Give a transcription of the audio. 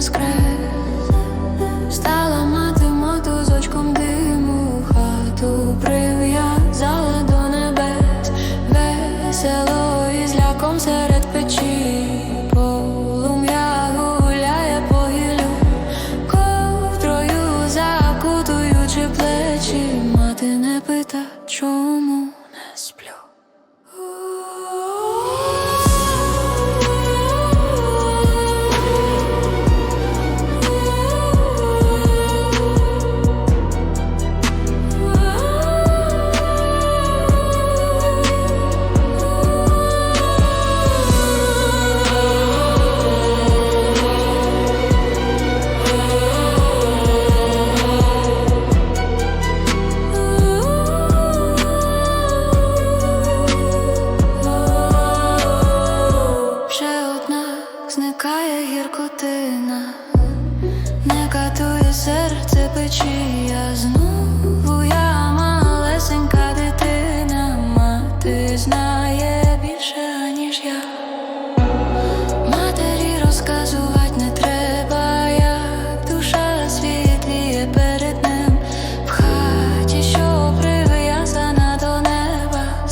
не скрив. Стала мати мотузочком диму, хату прив'язала до небес, весело і ляком серед печі, полум'я гуляє по гіллю, ковдрою закутуючи плечі, мати не пита, чому не сплю. Зникає гіркотина, не катує серце печі, я знову я малесенька дитина, мати знає більше, ніж я. Матері розказувати не треба, як душа світліє перед ним в що прив'язана до неба.